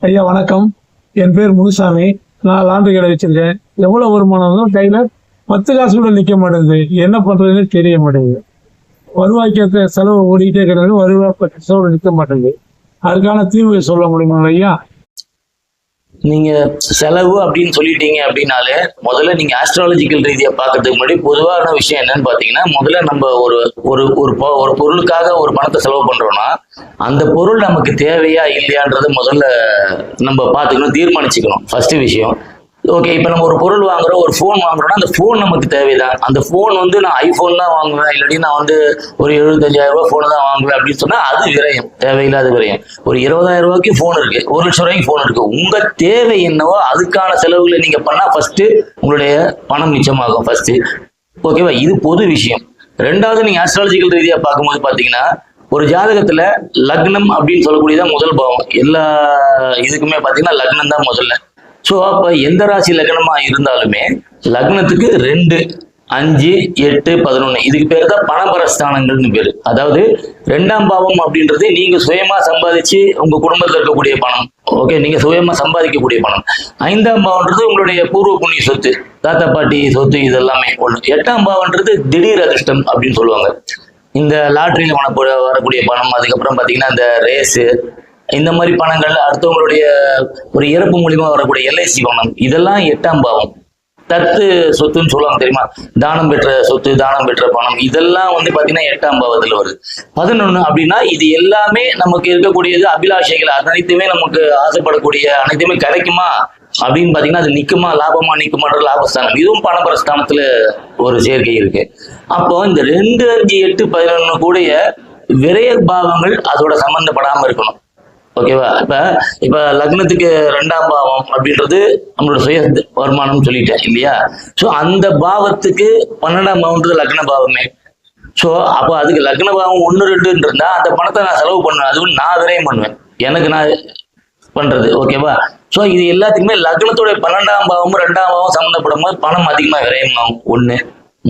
ஐயா வணக்கம். என் பேர் முனுசாமி. நான் லாண்டரி கடை வச்சிருக்கேன். எவ்வளவு வருமானம் கையில பத்து காசு கூட நிற்க மாட்டேங்குது. என்ன பண்ணுறதுன்னு தெரிய மாட்டேங்குது. வருவாய்க்கு செலவு ஓடிக்கிட்டே கிடையாது வருவாய் செலவு நிற்க மாட்டேங்குது. அதுக்கான தீர்வு சொல்ல முடியுமா ஐயா? நீங்க செலவு அப்படின்னு சொல்லிட்டீங்க அப்படின்னாலே முதல்ல நீங்க ஆஸ்ட்ராலஜிக்கல் ரீதியா பார்க்கறதுக்கு முன்னாடி பொதுவான விஷயம் என்னன்னு பாத்தீங்கன்னா முதல்ல நம்ம ஒரு ஒரு ஒரு ஒரு பொருளுக்காக ஒரு பணத்தை செலவு பண்றோம்னா அந்த பொருள் நமக்கு தேவையா இல்லையான்றது முதல்ல நம்ம பார்த்துக்கணும் தீர்மானிச்சுக்கணும். ஃபர்ஸ்ட் விஷயம். ஓகே இப்போ நம்ம ஒரு பொருள் வாங்குறோம் ஒரு ஃபோன் வாங்குறோம்னா அந்த ஃபோன் நமக்கு தேவைதான். அந்த ஃபோன் வந்து நான் ஐஃபோன் தான் வாங்குவேன் இல்லாட்டி நான் வந்து ஒரு எழுபத்தஞ்சாயிரம் ரூபாய் ஃபோனை தான் வாங்குவேன் அப்படின்னு சொன்னால் அது விரயம். தேவையில்லாத விரயம். ஒரு இருபதாயிரம் ரூபாய்க்கு ஃபோன் இருக்கு ஒரு லட்சம் ரூபாய்க்கு ஃபோன் இருக்கு. உங்க தேவை என்னவோ அதுக்கான செலவுகளை நீங்க பண்ணா ஃபர்ஸ்ட் உங்களுடைய பணம் மிச்சமாகும் ஃபர்ஸ்ட் ஓகேவா இது பொது விஷயம். ரெண்டாவது நீங்க ஆஸ்ட்ராலஜிக்கல் ரீதியா பார்க்கும்போது பாத்தீங்கன்னா ஒரு ஜாதகத்துல லக்னம் அப்படின்னு சொல்லக்கூடியதான் முதல் பாவம். எல்லா இதுக்குமே பாத்தீங்கன்னா லக்னம் தான் முதல்ல. ஸோ அப்போ எந்த ராசி லக்னமாக இருந்தாலுமே லக்னத்துக்கு ரெண்டு அஞ்சு எட்டு பதினொன்று இதுக்கு பேர் தான் பணபரஸ்தானங்கள்னு பேர். அதாவது ரெண்டாம் பாவம் அப்படின்றது நீங்கள் சுயமாக சம்பாதிச்சு உங்கள் குடும்பத்தில் இருக்கக்கூடிய பணம். ஓகே நீங்கள் சுயமாக சம்பாதிக்கக்கூடிய பணம். ஐந்தாம் பாவம்ன்றது உங்களுடைய பூர்வ புண்ணிய சொத்து. தாத்தா பாட்டி சொத்து இதெல்லாமே ஒன்று எட்டாம் பாவம்ன்றது திடீர் அதிர்ஷ்டம் அப்படின்னு சொல்லுவாங்க. இந்த லாட்ரியில் வரக்கூடிய பணம் அதுக்கப்புறம் பார்த்தீங்கன்னா இந்த ரேஸு இந்த மாதிரி பணங்கள் அடுத்தவங்களுடைய ஒரு இறப்பு மூலியமா வரக்கூடிய எல்ஐசி பணம் இதெல்லாம் எட்டாம் பாவம். தத்து சொத்துன்னு சொல்லுவாங்க தெரியுமா? தானம் பெற்ற சொத்து தானம் பெற்ற பணம் இதெல்லாம் வந்து பாத்தீங்கன்னா எட்டாம் பாவத்துல வருது. பதினொன்னு அப்படின்னா இது எல்லாமே நமக்கு இருக்கக்கூடியது அபிலாஷைகள் அனைத்துமே நமக்கு ஆசைப்படக்கூடிய அனைத்துமே கிடைக்குமா? அப்படின்னு பாத்தீங்கன்னா அது நிக்குமா? லாபமா நிக்குமான்ற லாபஸ்தானம். இதுவும் பணபரஸ்தானத்துல ஒரு சேர்க்கை இருக்கு. அப்போ இந்த ரெண்டு அஞ்சு எட்டு பதினொன்னு கூடிய விரைய பாவங்கள் அதோட சம்பந்தப்படாம இருக்கணும். ஓகேவா? இப்ப இப்ப லக்னத்துக்கு ரெண்டாம் பாவம் அப்படின்றது நம்மளோட சுய வருமானம் சொல்லிட்டேன் இல்லையா? சோ அந்த பாவத்துக்கு பன்னெண்டாம் பாவம்ன்றது லக்ன பாவமே. சோ அப்போ அதுக்கு லக்ன பாவம் ஒன்று ரெண்டுன்னு இருந்தா அந்த பணத்தை நான் செலவு பண்ணுவேன் அதுவும் நான் விரயம் பண்ணுவேன். எனக்கு நான் பண்றது ஓகேவா? சோ இது எல்லாத்துக்குமே லக்னத்தோட பன்னெண்டாம் பாவமும் ரெண்டாம் பாவம் சம்மந்தப்படும் போது பணம் அதிகமா விரயமாகும். ஒண்ணு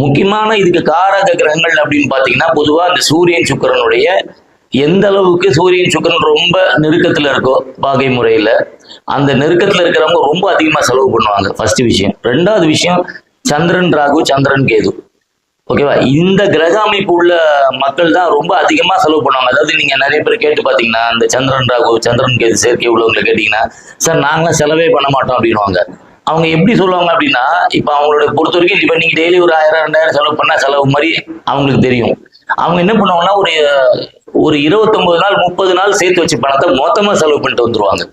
முக்கியமான இதுக்கு காரக கிரகங்கள் அப்படின்னு பாத்தீங்கன்னா பொதுவா இந்த சூரியன் சுக்கிரனுடைய எந்த அளவுக்கு சூரியன் சுக்கரன் ரொம்ப நெருக்கத்தில் இருக்கோ பாகை முறையில் அந்த நெருக்கத்தில் இருக்கிறவங்க ரொம்ப அதிகமாக செலவு பண்ணுவாங்க. ஃபர்ஸ்ட் விஷயம். ரெண்டாவது விஷயம் சந்திரன் ராகு சந்திரன் கேது. ஓகேவா இந்த கிரக அமைப்பு உள்ள மக்கள் தான் ரொம்ப அதிகமாக செலவு பண்ணுவாங்க. அதாவது நீங்கள் நிறைய பேர் கேட்டு பார்த்தீங்கன்னா இந்த சந்திரன் ராகு சந்திரன் கேது சேர்க்கை உள்ளவங்களை கேட்டிங்கன்னா சார் நாங்களாம் செலவே பண்ண மாட்டோம் அப்படின்வாங்க அவங்க எப்படி சொல்லுவாங்க அப்படின்னா இப்போ அவங்களோட பொறுத்த வரைக்கும் இப்போ நீங்கள் டெய்லி ஒரு ஆயிரம் ரெண்டாயிரம் செலவு பண்ணால் செலவு மாதிரி அவங்களுக்கு தெரியும். அவங்க என்ன பண்ணுவாங்கன்னா ஒரு ஒரு இருபத்தொன்பது நாள் முப்பது நாள் சேர்த்து வச்சு பணத்தை மொத்தமா செலவு பண்ணிட்டு வந்துருவாங்க.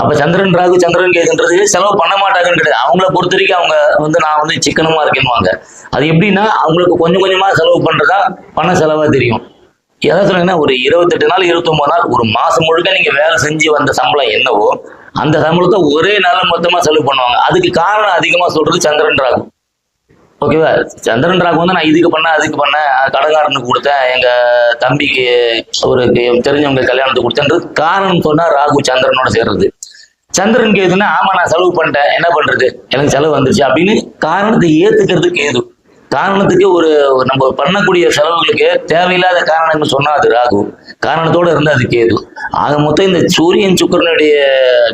அப்ப சந்திரன் ராகு சந்திரன் கேதுன்றது செலவு பண்ண மாட்டாங்கன்றது. அவங்கள பொறுத்த வரைக்கும் அவங்க வந்து நான் வந்து சிக்கனமா இருக்கேன்னுவாங்க. அது எப்படின்னா அவங்களுக்கு கொஞ்சம் கொஞ்சமா செலவு பண்றதா பண செலவா தெரியும். எதை சொன்னீங்கன்னா ஒரு இருபத்தெட்டு நாள் இருபத்தொன்பது நாள் ஒரு மாசம் முழுக்க நீங்க வேலை செஞ்சு வந்த சம்பளம் என்னவோ அந்த சம்பளத்தை ஒரே நாள் மொத்தமா செலவு பண்ணுவாங்க. அதுக்கு காரணம் அதிகமா சொல்றது சந்திரன் ராகு. ஓகேவா சந்திரன் ராகு வந்து நான் இதுக்கு பண்ணேன் அதுக்கு பண்ணேன். அஹ் கொடுத்தேன். எங்க தம்பிக்கு ஒரு தெரிஞ்சவங்க கல்யாணத்துக்கு கொடுத்தேன்றது காரணம் சொன்னா ராகு சந்திரனோட சேர்றது. சந்திரன் கேதுன்னா ஆமா நான் செலவு பண்ணிட்டேன். என்ன பண்றது? எனக்கு செலவு வந்துச்சு அப்படின்னு காரணத்தை ஏத்துக்கிறதுக்கு ஏது? காரணத்துக்கு ஒரு ஒரு நம்ம பண்ணக்கூடிய செலவுகளுக்கு தேவையில்லாத காரணங்கள் சொன்னா அது ராகு. காரணத்தோட இருந்து அது கேது. ஆக மொத்தம் இந்த சூரியன் சுக்கிரனுடைய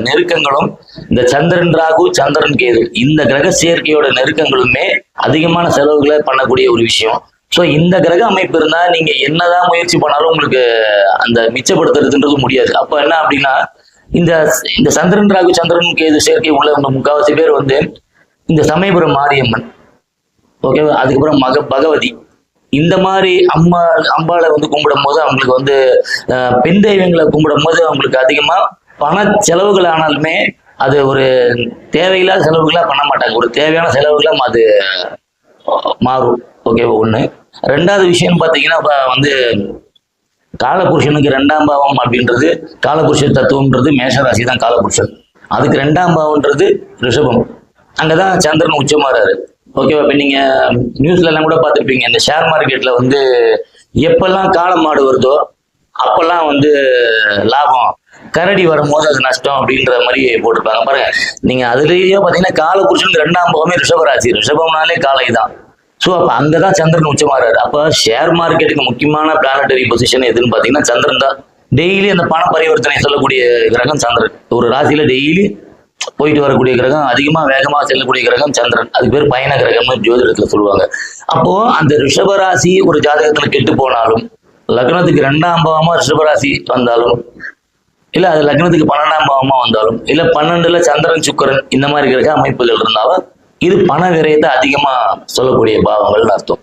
நெருக்கங்களும் இந்த சந்திரன் ராகு சந்திரன் கேது இந்த கிரக சேர்க்கையோட நெருக்கங்களுமே அதிகமான செலவுகளை பண்ணக்கூடிய ஒரு விஷயம். ஸோ இந்த கிரக அமைப்பு இருந்தால் நீங்க என்னதான் முயற்சி பண்ணாலும் உங்களுக்கு அந்த மிச்சப்படுத்துறதுன்றது முடியாது. அப்போ என்ன அப்படின்னா இந்த இந்த சந்திரன் ராகு சந்திரன் கேது சேர்க்கை உள்ளவங்க முக்காவாசி பேர் வந்து இந்த சமயபுரம் மாரியம்மன். ஓகேவா அதுக்கப்புறம் மக பகவதி. இந்த மாதிரி அம்மா அம்பாளை வந்து கும்பிடும் போது அவங்களுக்கு வந்து பெண் தெய்வங்களை கும்பிடும் போது அவங்களுக்கு அதிகமா பண செலவுகள் ஆனாலுமே அது ஒரு தேவையில்லாத செலவுகளா பண்ண மாட்டாங்க. ஒரு தேவையான செலவுகளாக அது மாறும். ஓகேவா ஒன்று ரெண்டாவது விஷயம் பார்த்தீங்கன்னா இப்போ வந்து காலபுருஷனுக்கு ரெண்டாம் பாவம் அப்படின்றது காலபுருஷ தத்துவம்ன்றது மேஷராசி தான் காலபுருஷன். அதுக்கு ரெண்டாம் பாவம்ன்றது ரிஷபம். அங்கதான் சந்திரன் உச்சமாறாரு. ஓகேவா இப்போ நீங்கள் நியூஸ்ல எல்லாம் கூட பார்த்துருப்பீங்க. இந்த ஷேர் மார்க்கெட்ல வந்து எப்பெல்லாம் காலம் மாடு வருதோ அப்பெல்லாம் வந்து லாபம். கரடி வரும்போது அது நஷ்டம் அப்படின்ற மாதிரி போட்டிருப்பாங்க. பாருங்க நீங்க அதுலயே பாத்தீங்கன்னா காலபுருஷனுக்கு ரெண்டாம் பாவமே ரிஷபராசி. ரிஷபம்னாலே காலை தான். ஸோ அப்போ அங்கே தான் சந்திரன் உச்சமாறாரு அப்போ ஷேர் மார்க்கெட்டுக்கு முக்கியமான பிளானட்டரி பொசிஷன் எதுன்னு பார்த்தீங்கன்னா சந்திரன் தான். டெய்லி அந்த பண பரிவர்த்தனை சொல்லக்கூடிய கிரகம் சந்திரன். ஒரு ராசியில டெய்லி போயிட்டு வரக்கூடிய கிரகம் அதிகமா வேகமா செல்லக்கூடிய கிரகம் சந்திரன். அது பேர் பயண கிரகம்னு ஜோதிடத்தில் சொல்லுவாங்க. அப்போ அந்த ரிஷபராசி ஒரு ஜாதகத்துல கெட்டு போனாலும் லக்னத்துக்கு ரெண்டாம் பாவமாக ரிஷபராசி வந்தாலும் இல்ல அது லக்னத்துக்கு பன்னெண்டாம் பாவமாக வந்தாலும் இல்ல பன்னெண்டுல சந்திரன் சுக்கரன் இந்த மாதிரி கிரக அமைப்புகள் இருந்தாலும் இது பண விரயத்தை அதிகமா சொல்லக்கூடிய பாவங்கள்னு அர்த்தம்.